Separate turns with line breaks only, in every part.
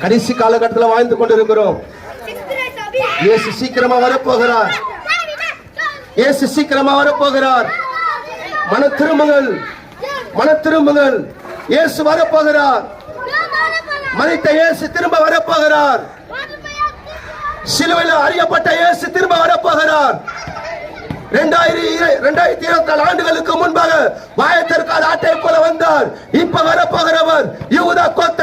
கடைசி காலகட்டத்தில் வாழ்ந்து கொண்டிருக்கிறோம். இயேசு சீக்கிரமா வரப்போகிறார். இயேசு சீக்கிரமா வரப்போகிறார். மன திரும்புங்கள். மன திரும்புங்கள். இயேசு வரப்போகிறார். மனித இயேசு திரும்ப வரப்போகிறார். சிலுவையில் அறியப்பட்ட இயேசு திரும்ப வரப்போகிறார். இரண்டாயிரத்தி இருபத்தி நாலு ஆண்டுகளுக்கு முன்பாக வாயத்திற்கால் ஆட்டை போல வந்தார். இப்ப வரப்போகிறவர் யூதா கொத்த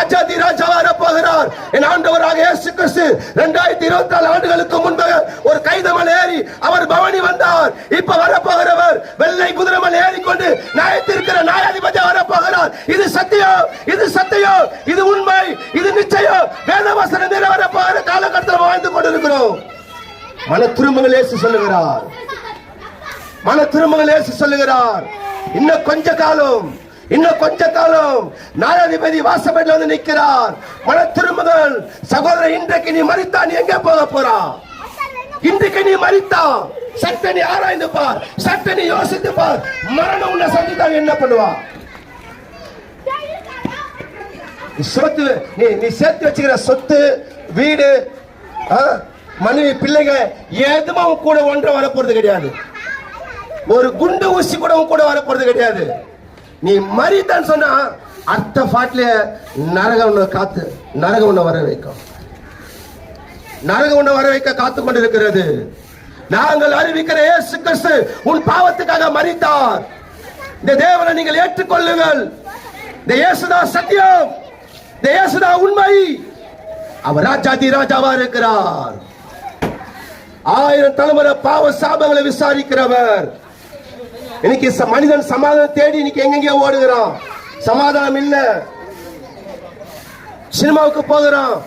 ராஜாதி ராஜா வரப்போகிறார் என் ஆண்டவராக இயேசு கிறிஸ்து இரண்டாயிரத்தி இருபத்தி நாலு ஆண்டுகளுக்கு முன்பாக ஒரு கைதமல் ஏறி அவர் பவனி வந்தார். இப்ப வரப்போகிறவர் வெள்ளை குதிரமல் ஏறிக்கொண்டு நியாயத்திருக்கிற நியாயாதிபதி வரப்போகிறார். இது சத்தியம் இது சத்தியம் இது உண்மை இது நிச்சயம். வேதவசன நிறைவேற போகிற காலகட்டத்தில் வாழ்ந்து கொண்டிருக்கிறோம். மன திரும்பங்கள் இயேசு சொல்லுகிறார். மன திரும்பங்கள் இயேசு சொல்லுகிறார். இன்னும் கொஞ்ச காலம் இன்னும் கொஞ்ச காலம் நாயாதிபதி வாசப்படியில் வந்து நிற்கிறார். மன திருமுதல் சகோதரர் இன்றைக்கு நீ மறித்தா நீ எங்க போக போறா? இன்றைக்கு நீ மறித்தா சட்ட நீ ஆராய்ந்து பார் சட்ட நீ யோசித்து பார். மரணம் உன்னை சந்தித்தாங்க என்ன பண்ணுவா? சொத்து நீ நீ சேர்த்து வச்சுக்கிற சொத்து வீடு ஆ, மனைவி பிள்ளைங்க எதுவும் உன் கூட ஒன்றை வரப்போறது கிடையாது. ஒரு குண்டு ஊசி கூட கூட வரப்போறது கிடையாது. நீ மறித்தான்னு சொன்னா அடுத்த பாட்டில நரகம் காத்து நரகம் உன்னை வர வைக்கும். நரகம் உன்னை வர வைக்க காத்து கொண்டிருக்கிறது. நாங்கள் அறிவிக்கிற இயேசு கிறிஸ்து உன் பாவத்துக்காக மறித்தார் இந்த தேவனை நீங்கள் ஏற்றுக்கொள்ளுங்கள். இந்த இயேசுதா சத்தியம். இந்த இயேசுதா உண்மை. அவர் ராஜாதி ராஜாவா இருக்கிறார். ஆயிரம் தலைமுறை பாவ சாபங்களை விசாரிக்கிறவர். இன்னைக்கு ச- மனிதன் சமாதானம் தேடி இன்னைக்கு எங்கெங்க ஓடுகிறான். சமாதானம் இல்ல. சினிமாவுக்கு போகிறான்.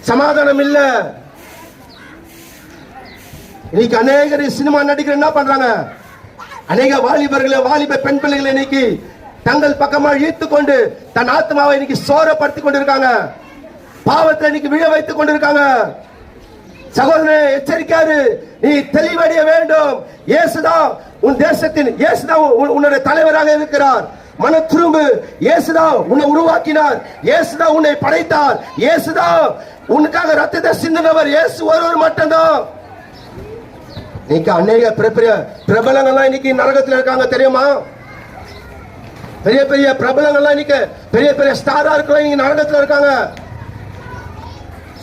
சமாதானம் இல்ல. இன்னைக்கு அநேகர் சினிமா நடிகர் என்ன பண்றாங்க? அநேக வாலிபர்களை வாலிப பெண் பிள்ளைகளை இன்னைக்கு தங்கள் பக்கமா இழுத்து கொண்டு தன் ஆத்மாவை இன்னைக்கு சோரப்படுத்திக் கொண்டிருக்காங்க. பாவத்தை இன்னைக்கு விழ வைத்துக் கொண்டிருக்காங்க. சகோதரனே எச்சரிக்காரு நீ தெளிவடைய வேண்டும். இயேசுதான் உன் தேசத்தின் இயேசுதான் உன்னுடைய தலைவராக இருக்கிறார். மன திரும்பு இயேசுதான் உன்னை உருவாக்கினார். இயேசுதான் உன்னை படைத்தார். இயேசுதான் உனக்காக ரத்தத்தை சிந்தினவர். இயேசு ஒருவர் மட்டும்தான். இன்னைக்கு அநேக பெரிய பிரபலங்கள்லாம் இன்னைக்கு நரகத்தில் இருக்காங்க தெரியுமா? பெரிய பெரிய பிரபலங்கள்லாம் இன்னைக்கு பெரிய பெரிய ஸ்டாரா இருக்கலாம் இன்னைக்கு நரகத்தில் இருக்காங்க.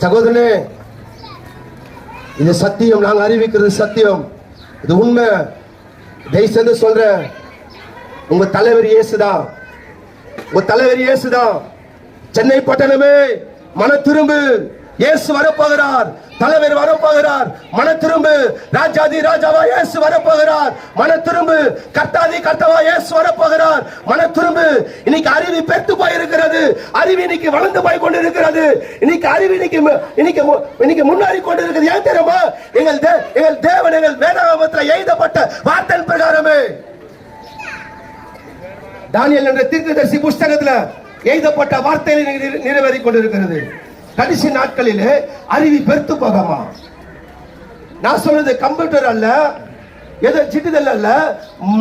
சகோதரனே இது சத்தியம் நாங்கள் அறிவிக்கிறது சத்தியம். இது உண்மை. தயவுசெய்து சொல்றேன் உங்க தலைவர் இயேசுதான் உங்க தலைவர் இயேசுதான் சென்னை பட்டணமே மன திரும்பு இயேசு வரப்போகிறார் தலைவர் வரப்போகிறார் மன திரும்பு ராஜாதி ராஜாவா இயேசு வரப்போகிறார் மன திரும்பு கர்த்தாதி கர்த்தவா இயேசு வரப்போகிறார் மன திரும்பு இன்னைக்கு அறிவு பெற்று போயிருக்கிறது அறிவு இன்னைக்கு வளர்ந்து போய் கொண்டிருக்கிறது இன்னைக்கு அறிவு இன்னைக்கு இன்னைக்கு மு- இன்னைக்கு முன்னாடி கொண்டிருக்கிறது ஏன் தெரியுமா எங்கள் தே- எங்கள் தேவன் எங்கள் வேதாகமத்தில் எழுதப்பட்ட வார்த்தை பிரகாரமே தானியல் என்ற தீர்க்கதரிசி புஸ்தகத்துல எழுதப்பட்ட வார்த்தைகளை நிறைவேறி நிறைவேறிக் கொண்டிருக்கிறது கடைசி நாட்களிலே அறிவி பெருத்து போகாமா? நான் சொல்றது கம்ப்யூட்டர் அல்ல ஏதோ சிட்டுதல் அல்ல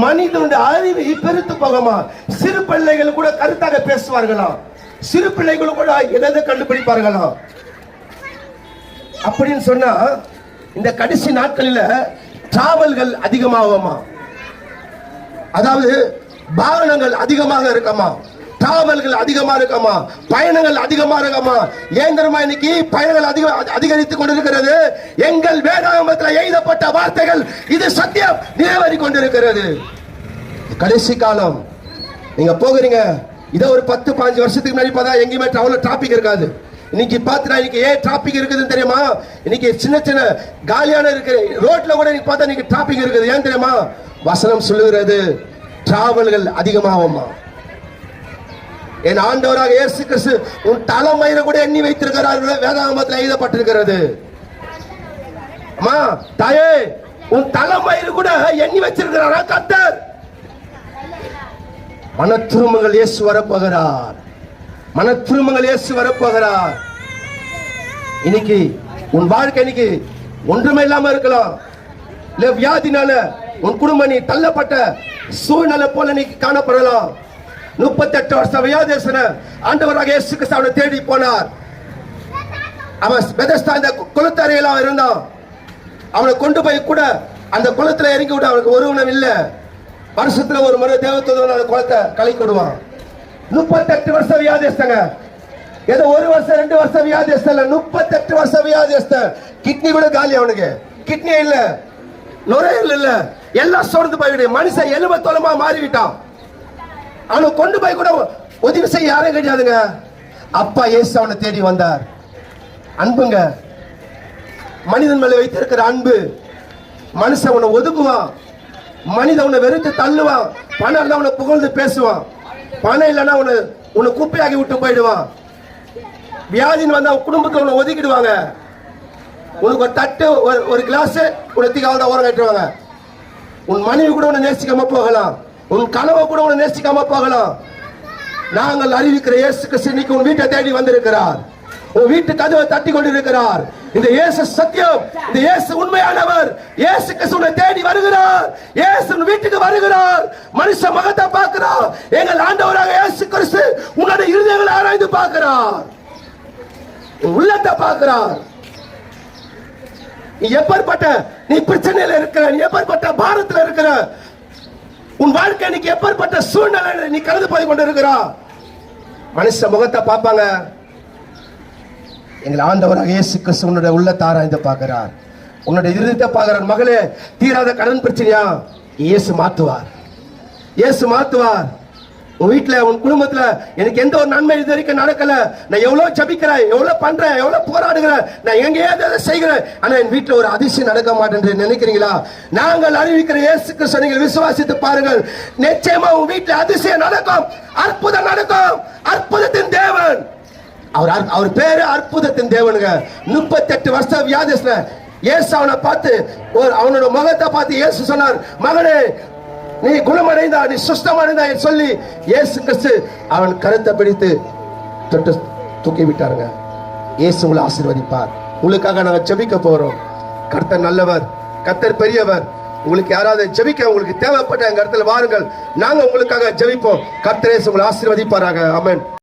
மனிதனுடைய அறிவு பெருத்து போகமா? சிறு பிள்ளைகள் கூட கருத்தாக பேசுவார்களாம் சிறு பிள்ளைகள் கூட எதை கண்டுபிடிப்பார்களாம் அப்படின்னு சொன்னா இந்த கடைசி நாட்களில டிராவல்கள் அதிகமாகுமா? அதாவது வாகனங்கள் அதிகமாக இருக்கமா? டிராவல்கள் அதிகமா இருக்கமா? பயணங்கள் அதிகமா இருக்கமா? ஏன் தெரியுமா இன்னைக்கு? பயணங்கள் அதிக அதிகரித்துக் கொண்டிருக்கிறது. எங்கள் வேதாகமத்தில் எழுதப்பட்ட வார்த்தைகள் இது சத்தியம் நிறைவேறி கொண்டிருக்கிறது. கடைசி காலம். நீங்க போகிறீங்க. இதை ஒரு பத்து பாஞ்சு வருஷத்துக்கு முன்னாடி பார்த்தா எங்கேயுமே அவ்வளவு டிராபிக் இருக்காது. இன்னைக்கு பார்த்துட்டா இன்னைக்கு ஏன் டிராபிக் இருக்குதுன்னு தெரியுமா? இன்னைக்கு சின்ன சின்ன காலியான இருக்கு. ரோட்ல கூட இன்னைக்கு பார்த்தா இன்னைக்கு டிராபிக் இருக்குது. ஏன் தெரியுமா? வசனம் சொல்லுகிறது டிராவல்கள் அதிகமாகுமா? என் ஆண்டவராக இயேசு கிறிஸ்து உன் தலைமையில கூட எண்ணி வைத்திருக்கிறார் வேதாகமத்தில் எழுதப்பட்டிருக்கிறது. அம்மா தாயே உன் தலைமையில கூட எண்ணி வச்சிருக்கிறாரா கத்தர் மன திருமங்கள் இயேசு வரப்போகிறார். மன திருமங்கள் இயேசு வரப்போகிறார். இன்னைக்கு உன் வாழ்க்கை இன்னைக்கு ஒன்றுமே இல்லாம இருக்கலாம். இல்ல வியாதினால உன் குடும்பம் நீ தள்ளப்பட்ட சூழ்நிலை போல நீ காணப்படலாம். முப்பத்தெட்டு வருஷம் வியாதேசன ஆண்டவராக இயேசு கிறிஸ்து அவனை தேடி போனார். அவன் பெதஸ்தா இந்த குளத்தறையில் அவன் இருந்தான். அவனை கொண்டு போய் கூட அந்த குளத்துல இறங்கி விட அவனுக்கு ஒருவனம் இல்ல. வருஷத்துல ஒரு முறை தேவத்துவன் அந்த குளத்தை கலக்கி விடுவான் முப்பத்தெட்டு வருஷம் வியாதேசங்க ஏதோ ஒரு வருஷம் ரெண்டு வருஷம் வியாதிஸ்த இல்ல. முப்பத்தெட்டு வருஷம் வியாதிஸ்த கிட்னி கூட காலி அவனுக்கு. கிட்னி இல்ல. நுரையீரல் இல்ல. எல்லாம் சோர்ந்து போய்விடு மனுஷன் எலும்பு தோலமா மாறிவிட்டான். அவனை கொண்டு போய் கூட உதவி செய்ய யாரும் கிடையாதுங்க அப்பா இயேசு அவனை தேடி வந்தார். அன்புங்க மனிதன் மேல வைத்திருக்கிற அன்பு மனுஷன் உன்னை ஒதுக்குவான். மனிதன் உன்னை வெறுத்து தள்ளுவான். பணம் இருந்தா உன்னை புகழ்ந்து பேசுவான். பணம் இல்லைன்னா உன்னை உன்னை குப்பையாகி விட்டு போயிடுவான். வியாதின்னு வந்தா குடும்பத்தில் உன்னை ஒதுக்கிடுவாங்க. உனக்கு ஒரு தட்டு ஒரு- ஒரு கிளாஸ் உனக்கு அவள் தான் ஓரம் கட்டுவாங்க உன் மனைவி கூட உன்னை நேசிக்காம போகலாம். உன் கனவை கூட உன்னை நேசிக்காம போகலாம். நாங்கள் அறிவிக்கிற இயேசு கிறிஸ்து உன் வீட்டை தேடி வந்திருக்கிறார். உன் வீட்டு கதவை தட்டி கொண்டிருக்கிறார். இந்த இயேசு சத்தியம். இந்த இயேசு உண்மையானவர். இயேசு கிறிஸ்து உன்னை தேடி வருகிறார். இயேசு உன் வீட்டுக்கு வருகிறார். மனுஷ மகத்தை பார்க்கிறார். எங்கள் ஆண்டவராக இயேசு கிறிஸ்து உன்னுடைய இருதயங்களை ஆராய்ந்து பார்க்கிறார். உள்ளத்தை பார்க்கிறார். நீ எப்பேற்பட்ட நீ பிரச்சனையில இருக்கிற நீ எப்பேற்பட்ட பாரத்துல இருக்கிற உன் வாழ்க்கை இன்னைக்கு எப்பேற்பட்ட சூழ்நிலை நீ கடந்து போய் கொண்டிருக்கிறா? மனுஷ முகத்தை பார்ப்பாங்க. எங்கள் ஆண்டவராக இயேசு கிறிஸ்து உன்னுடைய உள்ளத்தை ஆராய்ந்து பார்க்கிறார். உன்னுடைய இருதயத்தை பார்க்கிறார். மகளே தீராத கடன் பிரச்சனையா? இயேசு மாத்துவார். இயேசு மாத்துவார். உன் வீட்டுல உன் குடும்பத்துல எனக்கு எந்த ஒரு நன்மை இது வரைக்கும் நடக்கல. நான் எவ்வளவு ஜபிக்கிறேன் எவ்வளவு பண்றேன் எவ்வளவு போராடுகிறேன் நான் எங்கேயாவது அதை செய்கிறேன். ஆனா என் வீட்டுல ஒரு அதிசயம் நடக்க மாட்டேன் நினைக்கிறீங்களா? நாங்கள் அறிவிக்கிற இயேசு கிறிஸ்து நீங்கள் விசுவாசித்து பாருங்கள். நிச்சயமா உன் வீட்டுல அதிசயம் நடக்கும். அற்புதம் நடக்கும். அற்புதத்தின் தேவன். அவர் அவர் பேரு அற்புதத்தின் தேவனுங்க. முப்பத்தெட்டு வருஷம் வியாதிஸ்ல இயேசு அவனை பார்த்து ஒரு அவனோட முகத்தை பார்த்து இயேசு சொன்னார் மகனே நீ குணமடைந்தா நீ சுஸ்தமடைந்தா என்று சொல்லி இயேசு கிறிஸ்து அவன் கருத்தை பிடித்து தொட்டு தூக்கி விட்டாருங்க. இயேசு உங்களை ஆசீர்வதிப்பார். உங்களுக்காக நாங்க ஜெபிக்க போறோம். கர்த்தர் நல்லவர் கர்த்தர் பெரியவர். உங்களுக்கு யாராவது ஜெபிக்க உங்களுக்கு தேவைப்பட்ட எங்க இடத்துல வாருங்கள். நாங்க உங்களுக்காக ஜெபிப்போம். கர்த்தரேசு உங்களை ஆசீர்வதிப்பாராக. அமன்